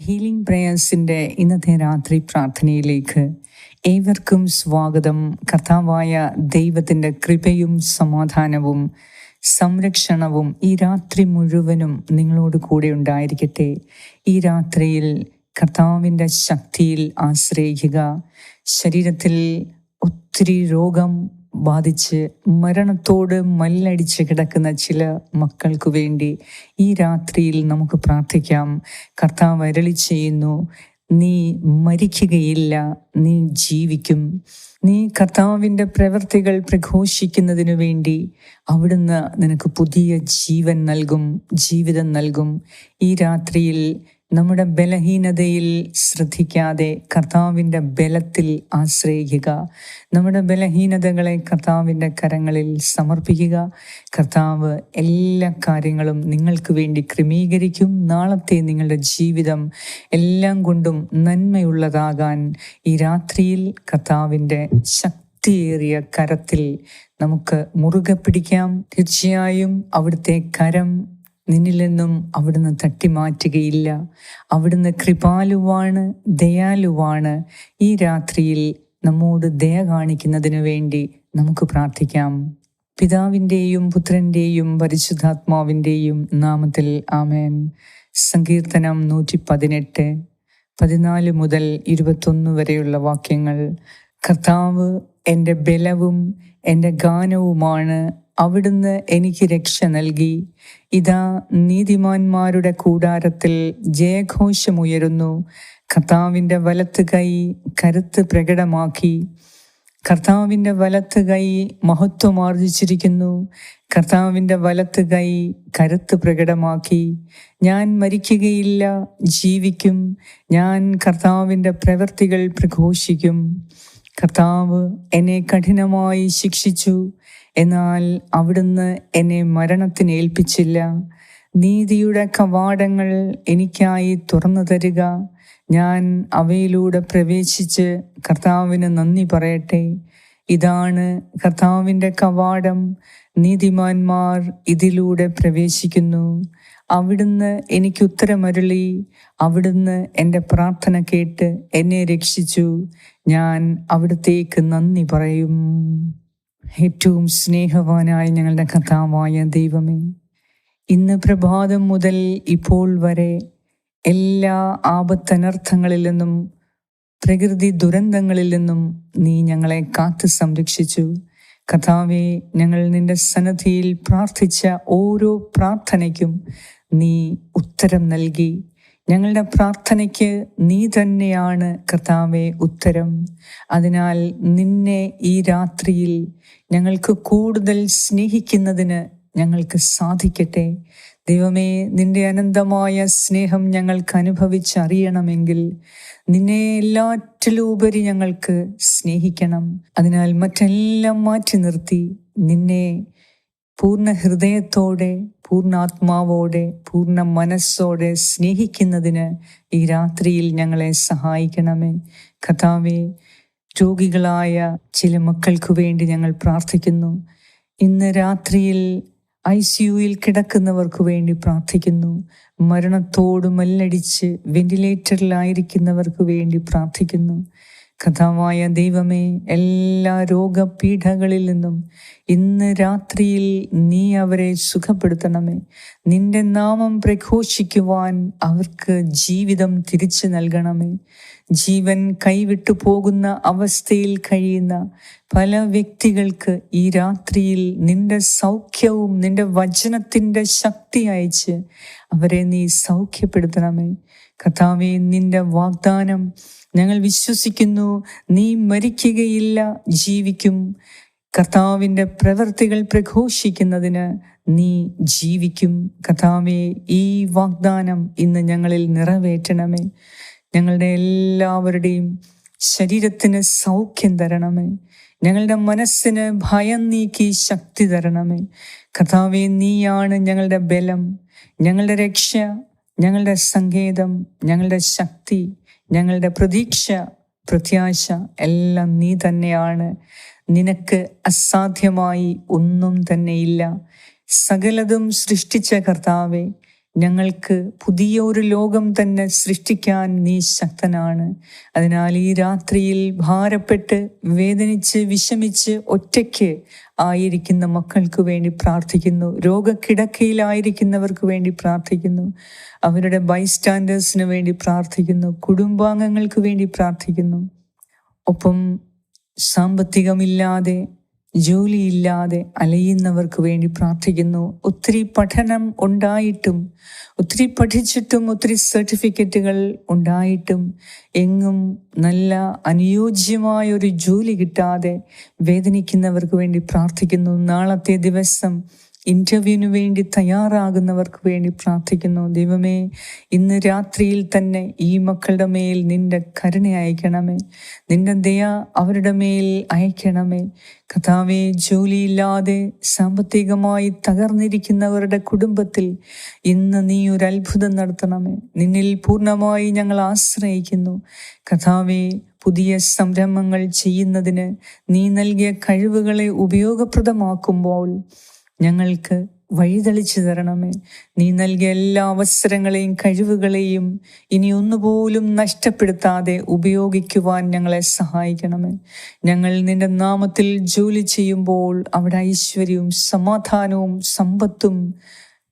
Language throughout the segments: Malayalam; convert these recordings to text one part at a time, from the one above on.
ഹീലിംഗ് പ്രേയേഴ്സിന്റെ ഇന്നത്തെ രാത്രി പ്രാർത്ഥനയിലേക്ക് ഏവർക്കും സ്വാഗതം. കർത്താവായ ദൈവത്തിന്റെ കൃപയും സമാധാനവും സംരക്ഷണവും ഈ രാത്രി മുഴുവനും നിങ്ങളോട് കൂടെ ഉണ്ടായിരിക്കട്ടെ. ഈ രാത്രിയിൽ കർത്താവിന്റെ ശക്തിയിൽ ആശ്രയിക്കുക. ശരീരത്തിൽ ഒത്തിരി രോഗം ബാധിച്ച് മരണത്തോട് മല്ലടിച്ച് കിടക്കുന്ന ചില മക്കൾക്ക് വേണ്ടി ഈ രാത്രിയിൽ നമുക്ക് പ്രാർത്ഥിക്കാം. കർത്താവ് അരളി ചെയ്യുന്നു നീ മരിക്കുകയില്ല നീ ജീവിക്കും. നീ കർത്താവിന്റെ പ്രവൃത്തികൾ പ്രഘോഷിക്കുന്നതിനു വേണ്ടി അവിടുന്ന് നിനക്ക് പുതിയ ജീവൻ നൽകും ജീവിതം നൽകും. ഈ രാത്രിയിൽ നമ്മുടെ ബലഹീനതയിൽ ശ്രദ്ധിക്കാതെ കർത്താവിന്റെ ബലത്തിൽ ആശ്രയിക്കുക. നമ്മുടെ ബലഹീനതകളെ കർത്താവിന്റെ കരങ്ങളിൽ സമർപ്പിക്കുക. കർത്താവ് എല്ലാ കാര്യങ്ങളും നിങ്ങൾക്ക് വേണ്ടി ക്രമീകരിക്കും. നാളത്തെ നിങ്ങളുടെ ജീവിതം എല്ലാം കൊണ്ടും നന്മയുള്ളതാകാൻ ഈ രാത്രിയിൽ കർത്താവിന്റെ ശക്തിയേറിയ കരത്തിൽ നമുക്ക് മുറുകെ പിടിക്കാം. തീർച്ചയായും അവിടുത്തെ കരം നിന്നിൽ നിന്നും അവിടുന്ന് തട്ടിമാറ്റുകയില്ല. അവിടുന്ന് കൃപാലുവാണ് ദയാലുവാണ്. ഈ രാത്രിയിൽ നമ്മോട് ദയ കാണിക്കുന്നതിന് വേണ്ടി നമുക്ക് പ്രാർത്ഥിക്കാം. പിതാവിന്റെയും പുത്രന്റെയും പരിശുദ്ധാത്മാവിന്റെയും നാമത്തിൽ ആമേൻ. സങ്കീർത്തനം നൂറ്റി പതിനെട്ട് പതിനാല് മുതൽ ഇരുപത്തൊന്ന് വരെയുള്ള വാക്യങ്ങൾ. കർത്താവ് എന്റെ ബലവും എന്റെ ഗാനവുമാണ് അവിടുന്ന് എനിക്ക് രക്ഷ നൽകി. ഇതാ നീതിമാന്മാരുടെ കൂടാരത്തിൽ ജയഘോഷമുയരുന്നു. കർത്താവിന്റെ വലത്ത് കൈ കരുത്ത് പ്രകടമാക്കി. കർത്താവിന്റെ വലത്ത് കൈ മഹത്വമാർജിച്ചിരിക്കുന്നു കർത്താവിന്റെ വലത്ത് കൈ കരുത്ത് പ്രകടമാക്കി. ഞാൻ മരിക്കുകയില്ല ജീവിക്കും. ഞാൻ കർത്താവിന്റെ പ്രവൃത്തികൾ പ്രഘോഷിക്കും. കർത്താവ് എന്നെ കഠിനമായി ശിക്ഷിച്ചു. എന്നാൽ അവിടുന്ന് എന്നെ മരണത്തിന് ഏൽപ്പിച്ചില്ല. നീതിയുടെ കവാടങ്ങൾ എനിക്കായി തുറന്നു തരിക. ഞാൻ അവയിലൂടെ പ്രവേശിച്ച് കർത്താവിന് നന്ദി പറയട്ടെ. ഇതാണ് കർത്താവിന്റെ കവാടം. നീതിമാന്മാർ ഇതിലൂടെ പ്രവേശിക്കുന്നു. അവിടുന്ന് എനിക്ക് ഉത്തരമരുളി. അവിടുന്ന് എന്റെ പ്രാർത്ഥന കേട്ട് എന്നെ രക്ഷിച്ചു. ഞാൻ അവിടത്തേക്ക് നന്ദി പറയും. ഏറ്റവും സ്നേഹവാനായ ഞങ്ങളുടെ കഥാവായ ദൈവമേ ഇന്ന് പ്രഭാതം മുതൽ ഇപ്പോൾ വരെ എല്ലാ ആപത്തനർത്ഥങ്ങളിൽ നിന്നും പ്രകൃതി ദുരന്തങ്ങളിൽ നിന്നും നീ ഞങ്ങളെ കാത്തു സംരക്ഷിച്ചു. കഥാവെ ഞങ്ങൾ നിന്റെ സന്നദ്ധിയിൽ പ്രാർത്ഥിച്ച ഓരോ പ്രാർത്ഥനയ്ക്കും നീ ഉത്തരം നൽകി. ഞങ്ങളുടെ പ്രാർത്ഥനയ്ക്ക് നീ തന്നെയാണ് കർത്താവെ ഉത്തരം. അതിനാൽ നിന്നെ ഈ രാത്രിയിൽ ഞങ്ങൾക്ക് കൂടുതൽ സ്നേഹിക്കുന്നതിന് ഞങ്ങൾക്ക് സാധിക്കട്ടെ. ദൈവമേ നിന്റെ അനന്തമായ സ്നേഹം ഞങ്ങൾക്ക് അനുഭവിച്ചറിയണമെങ്കിൽ നിന്നെ എല്ലാറ്റിലുപരി ഞങ്ങൾക്ക് സ്നേഹിക്കണം. അതിനാൽ മറ്റെല്ലാം മാറ്റി നിർത്തി നിന്നെ പൂർണ ഹൃദയത്തോടെ പൂർണാത്മാവോടെ പൂർണ മനസ്സോടെ സ്നേഹിക്കുന്നതിന് ഈ രാത്രിയിൽ ഞങ്ങളെ സഹായിക്കണമേ. കഥാവെ രോഗികളായ ചില മക്കൾക്ക് വേണ്ടി ഞങ്ങൾ പ്രാർത്ഥിക്കുന്നു. ഇന്ന് രാത്രിയിൽ ഐ സിയുയിൽ കിടക്കുന്നവർക്ക് വേണ്ടി പ്രാർത്ഥിക്കുന്നു. മരണത്തോട് മല്ലടിച്ച് വെന്റിലേറ്ററിലായിരിക്കുന്നവർക്ക് വേണ്ടി പ്രാർത്ഥിക്കുന്നു. കഥാവായ ദൈവമേ എല്ലാ രോഗപീഠകളിൽ നിന്നും ഇന്ന് രാത്രിയിൽ നീ അവരെ സുഖപ്പെടുത്തണമേ. നിന്റെ നാമം പ്രഘോഷിക്കുവാൻ അവർക്ക് ജീവിതം തിരിച്ചു നൽകണമേ. ജീവൻ കൈവിട്ടു പോകുന്ന അവസ്ഥയിൽ കഴിയുന്ന പല വ്യക്തികൾക്ക് ഈ രാത്രിയിൽ നിന്റെ സൗഖ്യവും നിന്റെ വചനത്തിന്റെ ശക്തി അയച്ച് അവരെ നീ സൗഖ്യപ്പെടുത്തണമേ. കഥാവെ നിന്റെ വാഗ്ദാനം ഞങ്ങൾ വിശ്വസിക്കുന്നു. നീ മരിക്കുകയില്ല ജീവിക്കും. കർത്താവിന്റെ പ്രവൃത്തികൾ പ്രഘോഷിക്കുന്നതിന് നീ ജീവിക്കും. കർത്താവെ ഈ വാഗ്ദാനം ഇന്ന് ഞങ്ങളിൽ നിറവേറ്റണമേ. ഞങ്ങളുടെ എല്ലാവരുടെയും ശരീരത്തിന് സൗഖ്യം തരണമേ. ഞങ്ങളുടെ മനസ്സിന് ഭയം നീക്കി ശക്തി തരണമേ. കഥാവെ നീയാണ് ഞങ്ങളുടെ ബലം. ഞങ്ങളുടെ രക്ഷ ഞങ്ങളുടെ സങ്കേതം ഞങ്ങളുടെ ശക്തി ഞങ്ങളുടെ പ്രതീക്ഷ പ്രത്യാശ എല്ലാം നീ തന്നെയാണ്. നിനക്ക് അസാധ്യമായി ഒന്നും തന്നെയില്ല. സകലതും സൃഷ്ടിച്ച കർത്താവെ ഞങ്ങൾക്ക് പുതിയ ഒരു ലോകം തന്നെ സൃഷ്ടിക്കാൻ നീ ശക്തനാണ്. അതിനാൽ ഈ രാത്രിയിൽ ഭാരപ്പെട്ട് വേദനിച്ച് വിഷമിച്ച് ഒറ്റയ്ക്ക് ആയിരിക്കുന്ന മക്കൾക്ക് വേണ്ടി പ്രാർത്ഥിക്കുന്നു. രോഗക്കിടക്കയിലായിരിക്കുന്നവർക്ക് വേണ്ടി പ്രാർത്ഥിക്കുന്നു. അവരുടെ ബൈസ്റ്റാൻഡേഴ്സിന് വേണ്ടി പ്രാർത്ഥിക്കുന്നു. കുടുംബാംഗങ്ങൾക്ക് വേണ്ടി പ്രാർത്ഥിക്കുന്നു. ഒപ്പം സാമ്പത്തികമില്ലാതെ ജോലിയില്ലാതെ അലയുന്നവർക്ക് വേണ്ടി പ്രാർത്ഥിക്കുന്നു. ഒത്തിരി പഠനം ഉണ്ടായിട്ടും ഒത്തിരി പഠിച്ചിട്ടും ഒത്തിരി സർട്ടിഫിക്കറ്റുകൾ ഉണ്ടായിട്ടും എങ്ങും നല്ല അനുയോജ്യമായ ഒരു ജോലി കിട്ടാതെ വേദനിക്കുന്നവർക്ക് വേണ്ടി പ്രാർത്ഥിക്കുന്നു. നാളത്തെ ദിവസം ഇന്റർവ്യൂവിന് വേണ്ടി തയ്യാറാകുന്നവർക്ക് വേണ്ടി പ്രാർത്ഥിക്കുന്നു. ദൈവമേ ഇന്ന് രാത്രിയിൽ തന്നെ ഈ മക്കളുടെ മേൽ നിന്റെ കരുണ അയക്കണമേ. നിന്റെ ദയ അവരുടെ മേൽ അയക്കണമേ. കഥാവെ ജോലിയില്ലാതെ സാമ്പത്തികമായി തകർന്നിരിക്കുന്നവരുടെ കുടുംബത്തിൽ ഇന്ന് നീ ഒരു അത്ഭുതം നടത്തണമേ. നിന്നിൽ പൂർണമായി ഞങ്ങൾ ആശ്രയിക്കുന്നു. കഥാവെ പുതിയ സംരംഭങ്ങൾ ചെയ്യുന്നതിന് നീ നൽകിയ കഴിവുകളെ ഉപയോഗപ്രദമാക്കുമ്പോൾ ഞങ്ങൾക്ക് വഴിതെളിച്ചു തരണമേ. നീ നൽകിയ എല്ലാ അവസരങ്ങളെയും കഴിവുകളെയും ഇനി ഒന്നുപോലും നഷ്ടപ്പെടുത്താതെ ഉപയോഗിക്കുവാൻ ഞങ്ങളെ സഹായിക്കണമേ. ഞങ്ങൾ നിന്റെ നാമത്തിൽ ജോലി ചെയ്യുമ്പോൾ അവിടെ ഐശ്വര്യവും സമാധാനവും സമ്പത്തും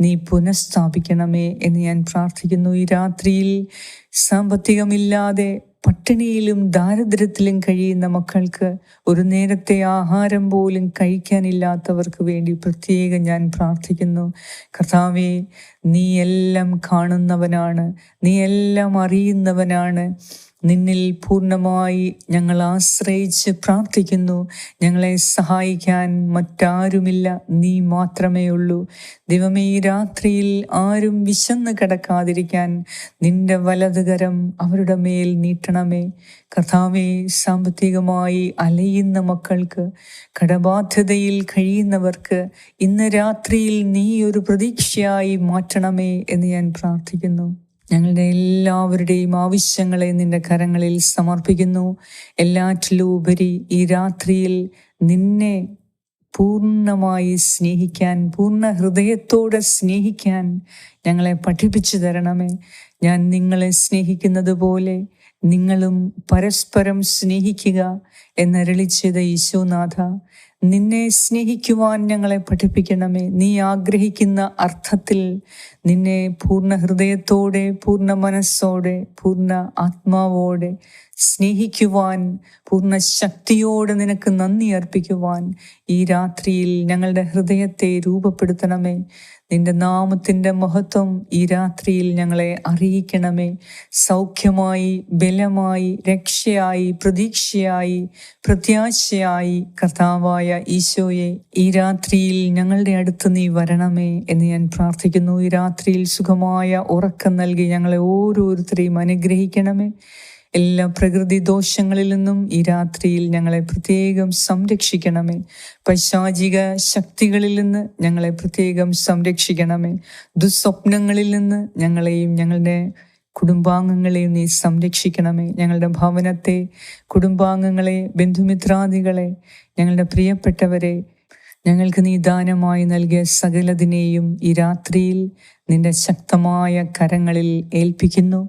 നീ പുനഃസ്ഥാപിക്കണമേ എന്ന് ഞാൻ പ്രാർത്ഥിക്കുന്നു. ഈ രാത്രിയിൽ സാമ്പത്തികമില്ലാതെ പട്ടിണിയിലും ദാരിദ്ര്യത്തിലും കഴിയുന്ന മക്കൾക്ക് ഒരു നേരത്തെ ആഹാരം പോലും കഴിക്കാനില്ലാത്തവർക്ക് വേണ്ടി പ്രത്യേകം ഞാൻ പ്രാർത്ഥിക്കുന്നു. കർത്താവെ നീ എല്ലാം കാണുന്നവനാണ്. നീ എല്ലാം അറിയുന്നവനാണ്. നിന്നിൽ പൂർണമായി ഞങ്ങൾ ആശ്രയിച്ച് പ്രാർത്ഥിക്കുന്നു. ഞങ്ങളെ സഹായിക്കാൻ മറ്റാരുമില്ല. നീ മാത്രമേ ഉള്ളൂ. ദൈവമേ രാത്രിയിൽ ആരും വിശന്ന് കിടക്കാതിരിക്കാൻ നിന്റെ വലതുകരം അവരുടെ മേൽ നീട്ടണമേ. കർത്താവെ സാമ്പത്തികമായി അലയുന്ന മക്കൾക്ക് കടബാധ്യതയിൽ കഴിയുന്നവർക്ക് ഇന്ന് രാത്രിയിൽ നീ ഒരു പ്രതീക്ഷയായി മാറ്റണമേ എന്ന് ഞാൻ പ്രാർത്ഥിക്കുന്നു. ഞങ്ങളുടെ എല്ലാവരുടെയും ആവശ്യങ്ങളെ നിന്റെ കരങ്ങളിൽ സമർപ്പിക്കുന്നു. എല്ലാറ്റിലും ഉപരി ഈ രാത്രിയിൽ നിന്നെ പൂർണമായി സ്നേഹിക്കാൻ പൂർണ ഹൃദയത്തോടെ സ്നേഹിക്കാൻ ഞങ്ങളെ പഠിപ്പിച്ചു തരണമേ. ഞാൻ നിങ്ങളെ സ്നേഹിക്കുന്നത് പോലെ നിങ്ങളും പരസ്പരം സ്നേഹിക്കുക എന്നരളിച്ചത് യേശുനാഥ നിന്നെ സ്നേഹിക്കുവാൻ ഞങ്ങളെ പഠിപ്പിക്കണമേ. നീ ആഗ്രഹിക്കുന്ന അർത്ഥത്തിൽ നിന്നെ പൂർണ ഹൃദയത്തോടെ പൂർണ മനസ്സോടെ പൂർണ ആത്മാവോടെ സ്നേഹിക്കുവാൻ പൂർണ ശക്തിയോടെ നിനക്ക് നന്ദി അർപ്പിക്കുവാൻ ഈ രാത്രിയിൽ ഞങ്ങളുടെ ഹൃദയത്തെ രൂപപ്പെടുത്തണമേ. നിന്റെ നാമത്തിന്റെ മഹത്വം ഈ രാത്രിയിൽ ഞങ്ങളെ അറിയിക്കണമേ. സൗഖ്യമായി ബലമായി രക്ഷയായി പ്രതീക്ഷയായി പ്രത്യാശയായി കർത്താവായ ഈശോയെ ഈ രാത്രിയിൽ ഞങ്ങളുടെ അടുത്ത് നീ വരണമേ എന്ന് ഞാൻ പ്രാർത്ഥിക്കുന്നു. ഈ രാത്രിയിൽ സുഖമായ ഉറക്കം നൽകി ഞങ്ങളെ ഓരോരുത്തരെയും അനുഗ്രഹിക്കണമേ. എല്ലാ പ്രകൃതി ദോഷങ്ങളിൽ നിന്നും ഈ രാത്രിയിൽ ഞങ്ങളെ പ്രത്യേകം സംരക്ഷിക്കണമേ. പൈശാചിക ശക്തികളിൽ നിന്ന് ഞങ്ങളെ പ്രത്യേകം സംരക്ഷിക്കണമേ. ദുസ്വപ്നങ്ങളിൽ നിന്ന് ഞങ്ങളെയും ഞങ്ങളുടെ കുടുംബാംഗങ്ങളെയും നീ സംരക്ഷിക്കണമേ. ഞങ്ങളുടെ ഭവനത്തെ കുടുംബാംഗങ്ങളെ ബന്ധുമിത്രാദികളെ ഞങ്ങളുടെ പ്രിയപ്പെട്ടവരെ ഞങ്ങൾക്ക് നീ ദാനമായി നൽകിയ സകലതിനെയും ഈ രാത്രിയിൽ നിന്റെ ശക്തമായ കരങ്ങളിൽ ഏൽപ്പിക്കുന്നു.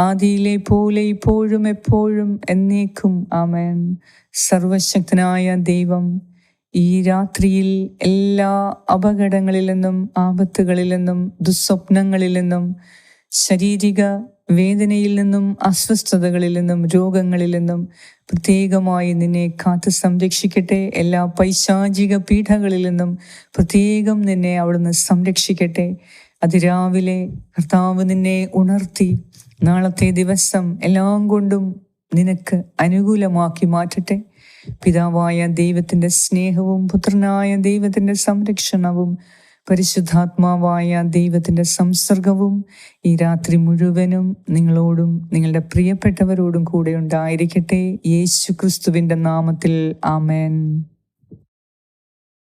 ആദിയിലെ പോലെ ഇപ്പോഴും എപ്പോഴും എന്നേക്കും ആമേൻ. സർവശക്തനായ ദൈവം ഈ രാത്രിയിൽ എല്ലാ അപകടങ്ങളിൽ നിന്നും ആപത്തുകളിൽ നിന്നും ദുസ്വപ്നങ്ങളിൽ നിന്നും ശാരീരിക വേദനയിൽ നിന്നും അസ്വസ്ഥതകളിൽ നിന്നും രോഗങ്ങളിൽ നിന്നും പ്രത്യേകമായി നിന്നെ കാത്തു സംരക്ഷിക്കട്ടെ. എല്ലാ പൈശാചിക പീഠകളിൽ നിന്നും പ്രത്യേകം നിന്നെ അവിടുന്ന് സംരക്ഷിക്കട്ടെ. അതിരാവിലെ കർത്താവ് നിന്നെ ഉണർത്തി നാളത്തെ ദിവസം എല്ലാം കൊണ്ടും നിനക്ക് അനുകൂലമാക്കി മാറ്റട്ടെ. പിതാവായ ദൈവത്തിന്റെ സ്നേഹവും പുത്രനായ ദൈവത്തിന്റെ സംരക്ഷണവും പരിശുദ്ധാത്മാവായ ദൈവത്തിന്റെ സംസർഗവും ഈ രാത്രി മുഴുവനും നിങ്ങളോടും നിങ്ങളുടെ പ്രിയപ്പെട്ടവരോടും കൂടെ ഉണ്ടായിരിക്കട്ടെ. യേശു ക്രിസ്തുവിന്റെ നാമത്തിൽ ആമേൻ.